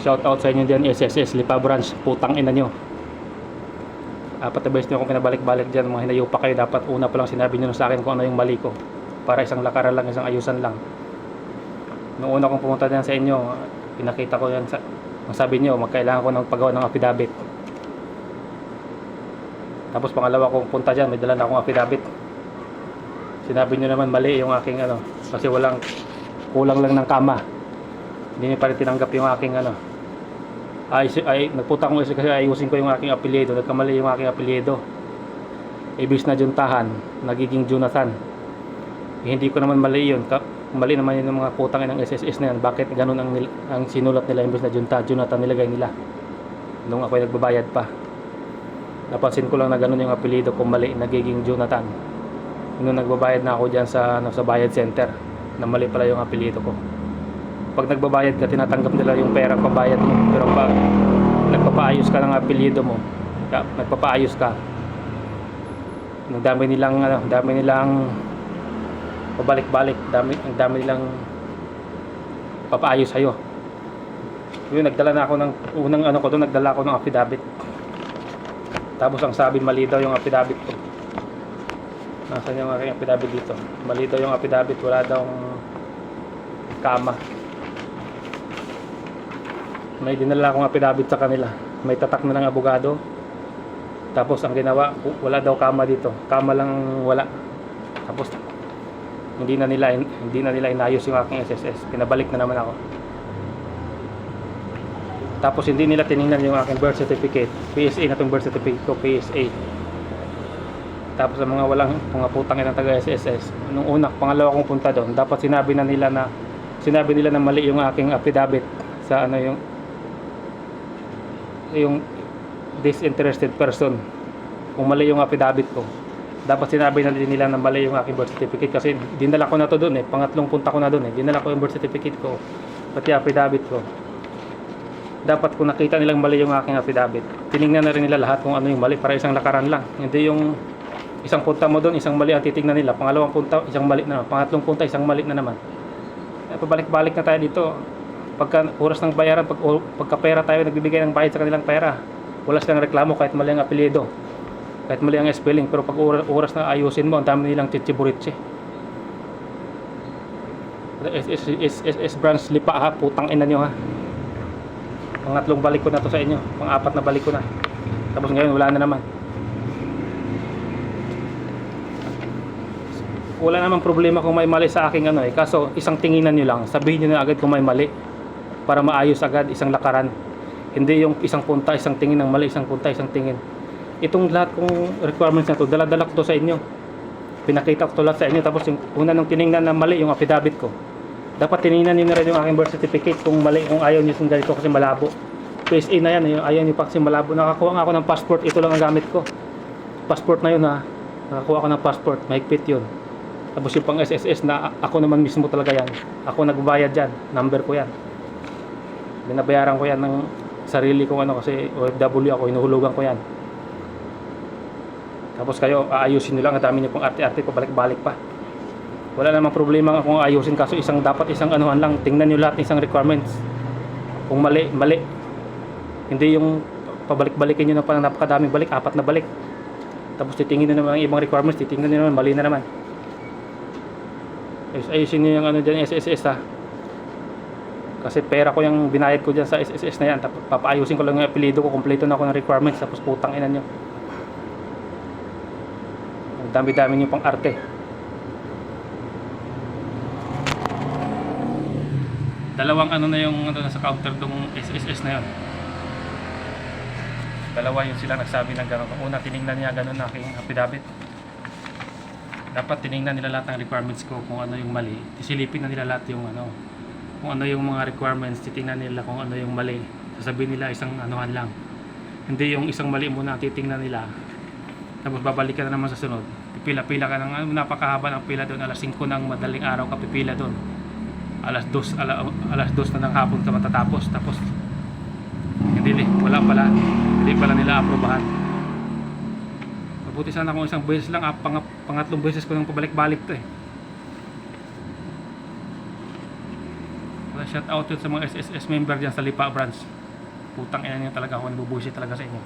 Shout out sa inyo dyan, SSS Lipa Branch. Putang ina nyo. Apat na beses nyo akong pinabalik-balik dyan. Mga hinayupa kayo. Dapat una pa lang sinabi nyo sa akin kung ano yung mali ko. Para isang lakaran lang, isang ayusan lang. Noong una kong pumunta dyan sa inyo, pinakita ko yan sa... Sabi nyo, magkailangan ko ng paggawa ng affidavit. Tapos pangalawa kong punta dyan, may dala na akong affidavit. Sinabi nyo naman mali yung aking ano, kasi walang kulang lang ng kama. Hindi niyo pa rin tinanggap yung aking ano. Ay, ay nagpunta isa kasi ayusin ko yung aking apelyido. Nagkamali yung aking apelyido. Ibis na Juntahan, nagiging Jonathan. Eh, hindi ko naman mali yun. Ka- mali naman yun ng mga putang ng SSS na yan. Bakit ganun ang, ang sinulat nila imbes na Junta, Jonathan nilagay nila. Nung ako nagbabayad pa. Napansin ko lang na ganun yung apelyido ko mali, nagiging Jonathan. Nung nagbabayad na ako dyan sa, ano, sa bayad center, na mali pala yung apelyido ko. Pag nagbabayad ka, tinatanggap nila yung pera pambayad mo. Pero pag nagpapaayos ka ng apelyido mo, nagpapaayos ka, ang dami nilang, ano, dami nilang pabalik-balik, dami, ang dami nilang papaayos sa'yo. Yun, nagdala na ako ng, unang ano ko doon, nagdala ako ng affidavit. Tapos ang sabi, mali daw yung affidavit ko. Nasaan yung aking affidavit dito? Mali daw yung affidavit, wala daw kama. May dinala akong affidavit sa kanila. May tatak na ng abogado. Tapos ang ginawa, wala daw kama dito. Kama lang wala. Tapos hindi na nila hindi na nila inayos yung aking SSS. Pinabalik na naman ako. Tapos hindi nila tiningnan yung aking birth certificate. PSA na tong birth certificate ko, PSA. Tapos sa mga walang mga putang ng taga SSS, nung una, pangalawa kong punta doon, dapat sinabi na nila na sinabi nila na mali yung aking affidavit sa ano yung yung disinterested person. Kung mali yung affidavit ko. Dapat sinabi na din nila na mali yung aking birth certificate kasi dinala ko na to doon eh. Pangatlong punta ko na doon eh. Dinala ko yung birth certificate ko. Pati affidavit ko dapat kung nakita nilang mali yung aking affidavit, tiningnan na rin nila lahat kung ano yung mali para isang lakaran lang. Hindi yung isang punta mo doon, isang mali ang titingnan nila. Pangalawang punta, isang mali na naman. Pangatlong punta, isang mali na naman. Eh, pabalik-balik na tayo dito. Pagka oras ng bayaran, pag, pagka pera tayo, nagbibigay ng bayad sa kanilang pera. Wala silang reklamo kahit mali ang apelyido. Kahit mali ang spelling. Pero pag ora- oras na ayusin mo, ang dami nilang chichiburitsi. SS branch lipa ha, putang ina nyo ha. Pangatlong balik ko na to sa inyo. Pang-apat na balik ko na. Tapos ngayon wala na naman. Wala namang problema kung may mali sa aking ano eh. Kaso isang tinginan nyo lang. Sabihin nyo na agad kung may mali. Para maayos agad isang lakaran. Hindi yung isang punta, isang tingin ng mali, isang punta, isang tingin. Itong lahat kong requirements na to, dala-dala ko to sa inyo. Pinakita ko to lahat sa inyo. Tapos yung una nung tiningnan na mali, yung affidavit ko. Dapat tiningnan nyo na rin yung aking birth certificate kung mali, kung ayaw nyo sundin ko kasi malabo. PSA na yan, yung ayaw nyo pa kasi malabo. Nakakuha nga ako ng passport, ito lang ang gamit ko. Passport na yun ha. Nakakuha ako ng passport, mahigpit yun. Tapos yung pang SSS na ako naman mismo talaga yan. Ako nagbayad dyan, number ko yan. Binabayaran ko yan ng sarili kong ano kasi OFW ako, hinuhulugan ko yan. Tapos kayo, aayusin nyo lang, ang dami nyo pong arte-arte, pabalik-balik pa. Wala namang problema kung ayusin kaso isang dapat isang anuhan lang. Tingnan nyo lahat ng isang requirements. Kung mali mali. Hindi yung pabalik-balikin nyo na parang napakadaming balik apat na balik. Tapos titingin nyo naman ang ibang requirements titingnan nyo naman mali na naman. Ayus, ayusin nyo yung ano dyan SSS ha kasi pera ko yung binayad ko dyan sa SSS na yan. Tapos papaayusin ko lang yung apelido ko. Kompleto na ako ng requirements. Tapos putang ina nyo. Ang dami-dami nyo pang arte. Dalawang ano na yung ano sa counter tong SSS na yun. Dalawa yung sila nagsabi ng gano'n una tiningnan niya gano'n na aking affidavit. Dapat tiningnan nila lahat ng requirements ko kung ano yung mali. Isilipin na nila lahat yung ano kung ano yung mga requirements titingnan nila kung ano yung mali. Sasabihin nila isang anuhan lang. Hindi yung isang mali muna titingnan nila. Tapos babalik ka na naman sa sunod. Pipila-pila ka ng ano, napakahaba ng pila doon. Alas 5 ng madaling araw ka pipila doon. Alas 2 ala, alas 2 na ng hapon ka matatapos. Tapos hindi wala pala. Hindi pala nila aprobahan mabuti sana kung isang beses lang ah, pang, pangatlong beses ko nang pabalik-balik to eh Shout out sa mga SSS member dyan sa Lipa branch. Putang ina niya talaga ako, nabubuisit talaga sa inyo.